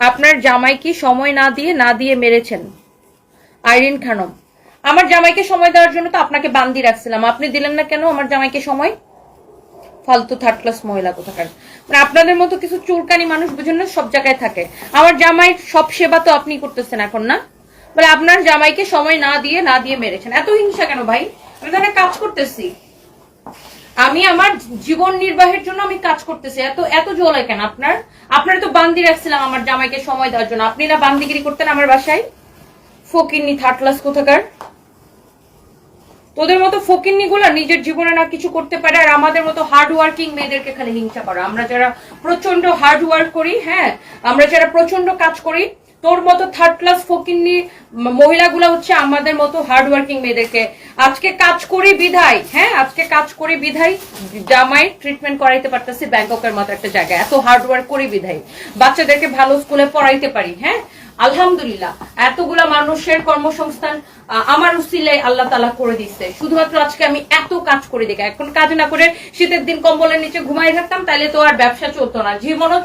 আপনার জামাইকে সময় না দিয়ে না দিয়ে মেরেছেন আইরিন খানম। আমার জামাইকে সময় দেওয়ার জন্য তো আপনাকে বান্দি রাখছিলাম। আপনি দিলেন না কেন আমার জামাইকে সময়? ফালতু থার্ড ক্লাস মহিলা কোথাকার। মানে আপনাদের মতো কিছু চুলকানি মানুষ বুঝেন সব জায়গায় থাকে। আমার জামাই সব সেবা তো আপনি করতেছেন এখন, না? বলে আপনার জামাইকে সময় না দিয়ে না দিয়ে মেরেছেন। এত হিংসা কেন ভাই? আমি তাহলে কাজ করতেছি। আমি আমার জীবন নির্বাহের জন্য আমি কাজ করতেছি। এত এত জ্বলে কেন আপনার? আপনার তো বান্দি রাখছিলাম আমার জামাইকে সময় দেওয়ার জন্য। আপনি না বান্দিগিরি করতেন আমার বাসায়? ফকিন্নি থার্ড ক্লাস কোথাকার? তোদের মতো ফকিন্নি গুলা নিজের জীবনে না কিছু করতে পারে, আর আমাদের মতো হার্ড ওয়ার্কিং মেয়েদেরকে খালি হিংসা করা। আমরা যারা প্রচণ্ড হার্ড ওয়ার্ক করি হ্যাঁ আমরা যারা প্রচণ্ড কাজ করি তোর মতো থার্ড ক্লাস ফকিন্নি মহিলাগুলা হচ্ছে আমাদের মতো হার্ড ওয়ার্কিং মেয়েদেরকে। আজকে কাজ করি বিধায় হ্যাঁ? আজকে কাজ করি বিধায় জামাই ট্রিটমেন্ট করাইতে পারতেছি ব্যাংককের মতো একটা জায়গায়। এত হার্ড ওয়ার্ক করি বিধায়। বাচ্চাদেরকে ভালো স্কুলে পড়াইতে পারি হ্যাঁ? আলহামদুলিল্লাহ, এতগুলা মানুষের কর্মসংস্থান আমার উসিলায় আল্লাহ তালা করে দিচ্ছে শুধুমাত্র আজকে আমি এত কাজ করে দেখি, এখন কাজ না করে শীতের দিন কম্বলের নিচে ঘুমাই থাকতাম তাহলে তো আর ব্যবসা চলতো না। জীবনও